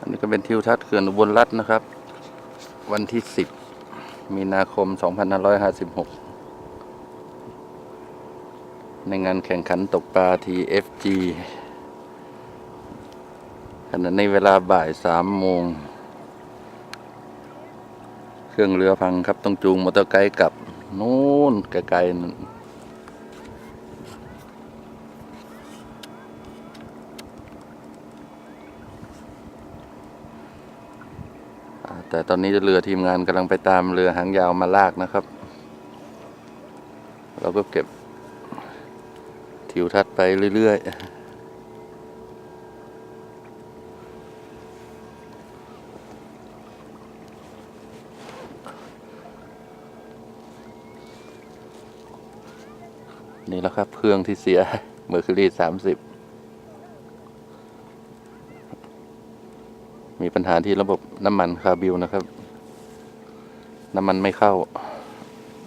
อันนี้ก็เป็นทิวทัศน์เขื่อนอุบลรัฐนะครับ วันที่ 10 มีนาคม 2556 ในงานแข่งขันตกปลา TFG ขณะในเวลาบ่าย3โมง เครื่องเรือพังครับต้องจูงมอเตอร์ไกด์กลับ นู่นไกลๆนั่น อ่า แต่ตอนนี้เรือทีมงานกำลังไปตามเรือหางยาวมาลากนะครับ เราก็เก็บทิวทัศน์ไปเรื่อยๆนี่แหละครับ เครื่องที่เสียเมอร์คิวรีสามสิบ มีปัญหาที่ระบบน้ำมันคาบิวนะครับ น้ำมันไม่เข้า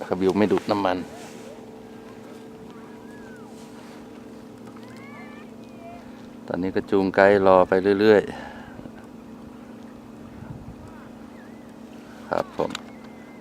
คาบิวไม่ดูดน้ำมัน ตอนนี้ก็จูงไกด์รอไปเรื่อย ๆ ครับผม